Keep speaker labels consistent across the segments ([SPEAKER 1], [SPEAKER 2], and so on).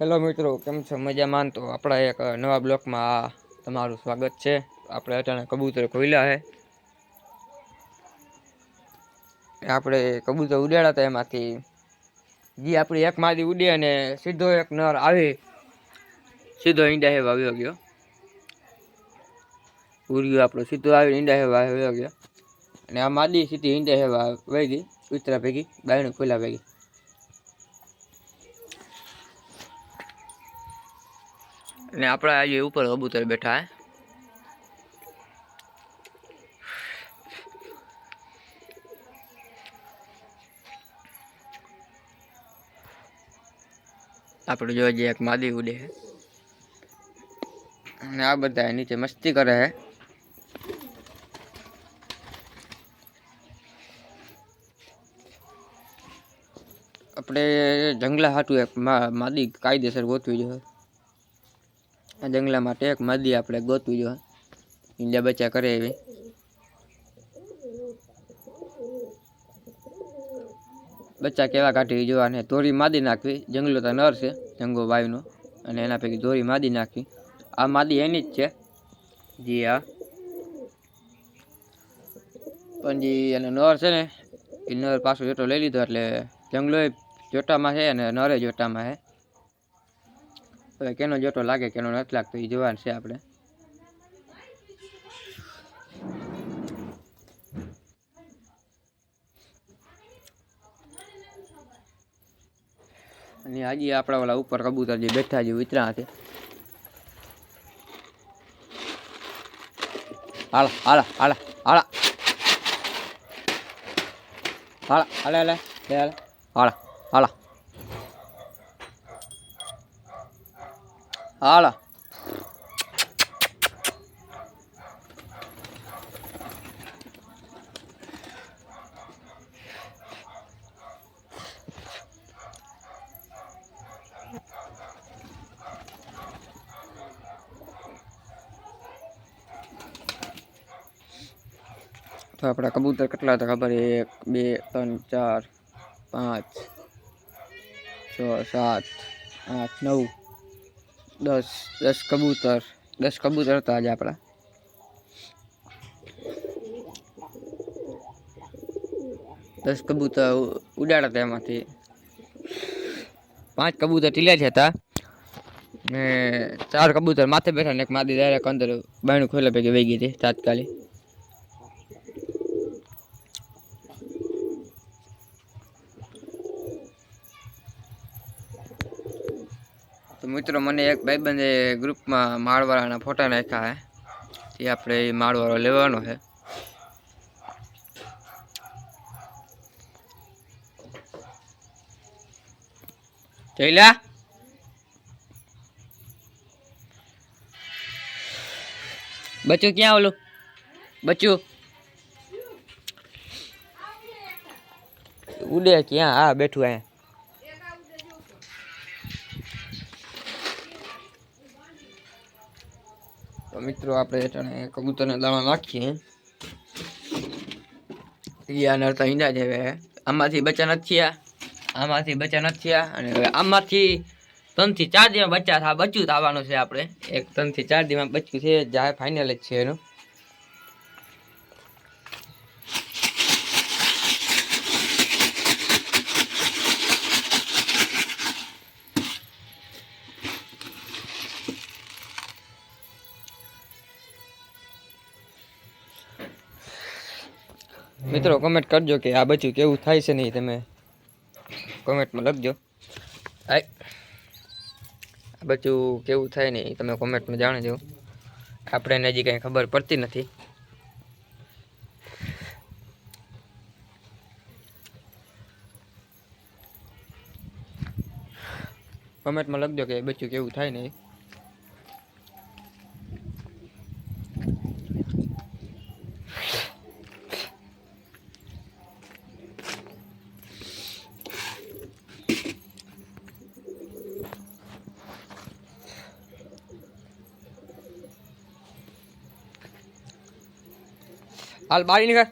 [SPEAKER 1] Hello મિત્રો, કેમ છો? મજામાં? તો આપણા એક નવા બ્લોકમાં તમારું સ્વાગત છે. આપણે અચાનક કબૂતર ખોલ્યા છે આપણે કબૂતર ઉડાડ્યા હતા એમાંથી. જે, આપણી એક માદી ઉડી અને સીધો એક નર આવી. સીધો ઈંડા હેવા આવ્યો ગયો. ઉડ્યો આપણો. સીધો આવી ઈંડા હેવા આવ્યો ગયો. અને આ માદી સીધી ઈંડા હેવા વહી ગઈ. ઉતરા ભેગી, બાયણું ખોલ્યા ભેગી. અને આપણે આજે ઉપર કબૂતર બેઠા હે. આપણે જો જે એક માદી ઉડે છે અને આ બધા નીચે મસ્તી કરે છે આપણે જંગલા હાટું એક માદી કાયદેસર ગોતવી જોઈએ. આ જંગલા માટે એક માદી આપણે ગોતવી જોઈએ. ઈંડા બચ્ચા કરે એવી. બચ્ચા કેવા કાઢી જોવા અને ધોરી માદી નાખવી. જંગલો તો નર છે, જંગો વાયુનો. અને એના પૈકી ધોરી માદી નાખવી. આ માદી એની જ છે. જી હા. પણ જે એને નર છે ને, એ નર પાછો જોટો લઈ લીધો એટલે જંગલો જોટામાં છે અને નરે જોટામાં છે. હવે કેનો જોટો લાગે, કેનો નથી લાગતો એ જોવાનું છે આપણે. અને આજે આપણા ઓલા ઉપર કબૂતર જે બેઠા જે વિતરા છે. હાલા હાલા હાલા. હાલા હાલા હાલા હાલા હાલા હાલા. હાલા. તો આપણા કબૂતર કેટલા હતા ખબર? એક, બે, ત્રણ, ચાર, પાંચ, છ, સાત, આઠ, નવ. દસ દસ કબૂતર દસ કબૂતર હતા આજે આપણા. દસ કબૂતર ઉડાડ્યા હતા એમાંથી. પાંચ કબૂતર ટીલ્યા જ હતા. ને ચાર કબૂતર માથે બેઠા ને એક માદી ડાયરેક્ટ અંદર બાયણું ખોલ્યા ભેગી વહી ગઈ હતી તાત્કાલિક. મિત્રો, મને એક ભાઈબંધે ગ્રુપમાં માળવાળાના ફોટા નાખ્યા હે. એ આપણે એ માળવાળો લેવાનો છે જઈલા બચ્ચું, ક્યાં ઓલું? બચ્ચું? ઉડે ક્યાં? હા બેઠું અહીંયા. તો મિત્રો, આપણે હેઠળ કબૂતરને દાણા નાખીએ. ઈ આ નરતા ઈંડા જ હવે. આમાંથી બચ્ચા નથી થયા. આમાંથી બચ્ચા નથી થયા. અને હવે આમાંથી ત્રણથી ચાર દીમાં બચ્ચા બચ્ચું થવાનું છે આપણે. એક ત્રણથી ચાર દીમાં બચ્ચું છે. જાય ફાઇનલ જ છે એનું. મિત્રો કોમેન્ટ કરજો કે આ બચ્યું કેવું થાય છે નહીં તમે કોમેન્ટમાં લખજો. આ બચ્યું કેવું થાય નહીં તમે કોમેન્ટમાં જાણજો. આપણે હજી કંઈ ખબર પડતી નથી. કોમેન્ટમાં લખજો કે બચ્યું કેવું થાય ને હાલ બારી નીકળ.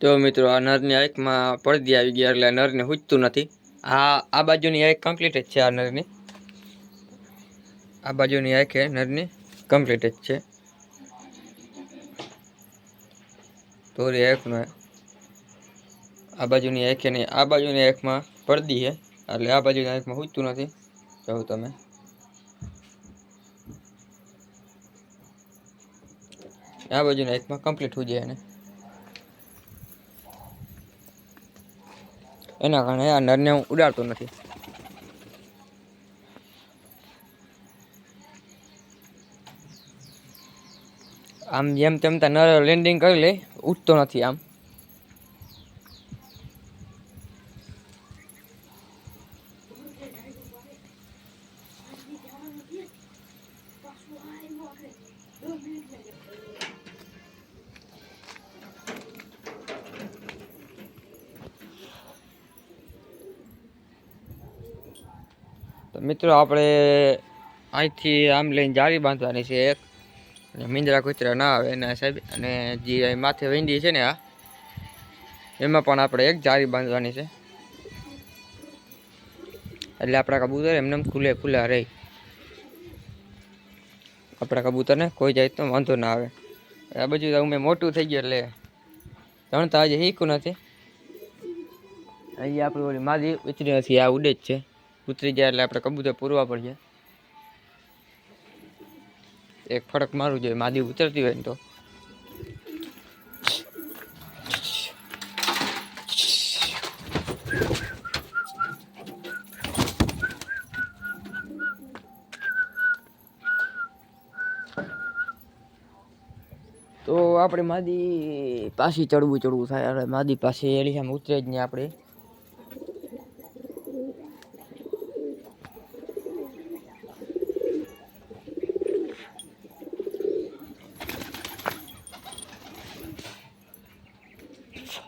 [SPEAKER 1] તો મિત્રો, આ નરની આંખમાં પડદી આવી ગયા એટલે નરને સૂચતું નથી. આ આ બાજુની આંખ કમ્પ્લીટ જ છે, આ નરની. આ બાજુની આંખે નરની કમ્પ્લીટ જ છે. તોરી આંખનો આ બાજુની આંખે નહીં આ બાજુની આંખમાં પડદી છે એટલે આ બાજુની આંખમાં હુજતું નથી. જોઉં તમે. આ બાજુની આંખમાં કમ્પ્લીટ હુજે એને. એના કારણે આ નરને હું ઉડાડતો નથી. આમ જેમ તેમ ત્યાં નર લેન્ડિંગ કરી લે ઉઠતો નથી આમ. તો મિત્રો આપણે અહીંથી આમ લઈને જાળી બાંધવાની છે એક. અને મીંદરા કૂતરા ના આવે એના સાહેબ. અને જે માથે વેંડી છે ને આ, એમાં પણ આપણે એક જાળી બાંધવાની છે. એટલે આપણા કબૂતર એમને એમ ખુલ્લે રહે. આપણા કબૂતરને કોઈ જાય તો વાંધો ના આવે. આ બાજુ તો મેં મોટું થઈ ગયું એટલે જણતા હજી શીખું નથી. અહીંયા આપણી ઓલી માદી ઉતરી નથી, આ ઉડે જ છે. ઉતરી ગયા એટલે આપણે કબૂતર પૂરવા પડશે. એક ફડક મારવું જોઈએ, માદી ઉતરતી હોય ને તો. તો આપણે માદી પાછી ચડવું ચડવું થાય એટલે માદી પાસે એની સામે ઉતરે જ નહીં આપણે.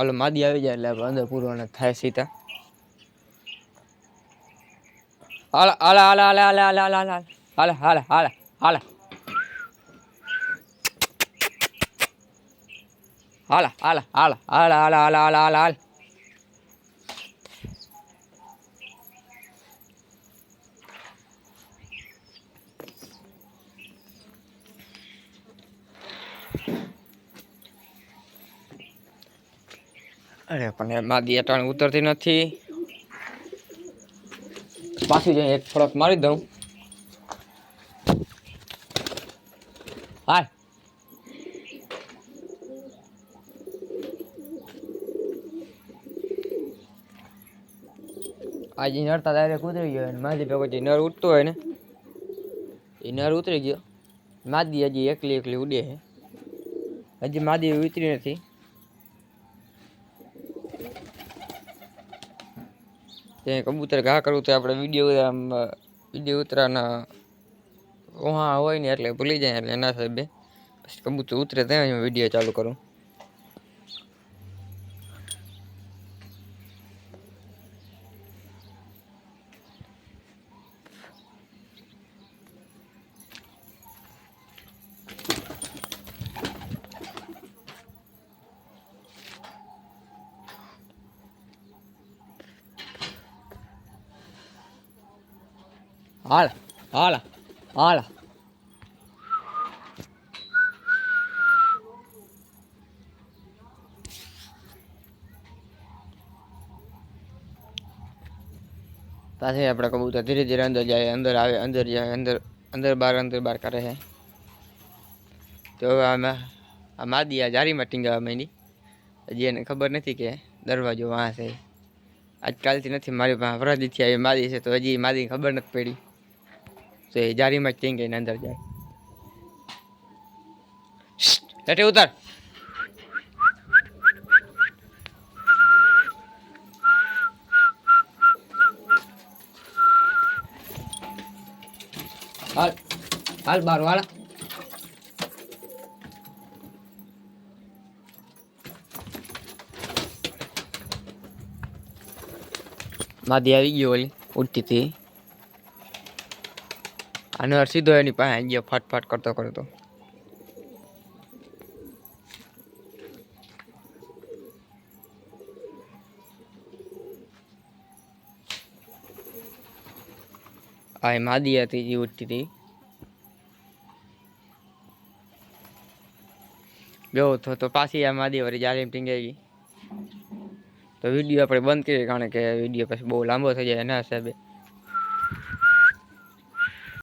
[SPEAKER 1] હાલા માદી આવી જાય એટલે અંદર પૂરવાના થાય સીતા હાલા હાલા હાલા હાલા હાલા હાલા હાલા હાલા હાલા હાલા હાલા હાલા હાલ અરે, પણ માદી અટાણ ઉતરતી નથી. પાછી જઈને એક થોડોક મારી દઉં. હાય. આજે નરતા ડાયરેક્ટ ઉતરી ગયો અને માદી ભેગો જે નર ઉઠતો હોય ને, એ નર ઉતરી ગયો. માદી હજી એકલી એકલી ઉડે છે. હજી માદી ઉતરી નથી. ત્યાં કબૂતર ઘા કરવું તો આપણે વીડિયો આમ વીડિયો ઉતરાના ઓહા હોય ને એટલે ભૂલી જાય એટલે એના સાહેબે પછી કબૂતર ઉતરે ત્યાં વીડિયો ચાલુ કરું. હાલ હાલ હાલ પાછી આપણે કબૂતર ધીરે ધીરે અંદર જાય અંદર આવે અંદર જાય અંદર અંદર બહાર અંદર બહાર કરે છે તો હવે આમાં આ માદી આ જારીમાં ટીંગાવા માંડી હજી એને ખબર નથી કે દરવાજો વાં છે આજકાલથી નથી મારી પાસે વરાદીથી આવી માદી છે તો હજી માદી ખબર નથી પડી તો એ જારીમાં જ ટીંગીને અંદર જાય. લેટી ઉતાર. હાલ હાલ બાર વાળા. માદી આવી ગયો ઓલી ઉડતી હતી. આનો સીધો એની પાસે આવી ગયો, ફટફટ કરતો કરતો. આ માદી હતી જે ઉઠતી હતી. ગયો તો તો પાછી આ માદી વળી જાલીમ ટીંગાઈ ગઈ તો વીડિયો આપણે બંધ કરીએ, કારણ કે વીડિયો પછી બહુ લાંબો થઈ જાય એના હિસાબે.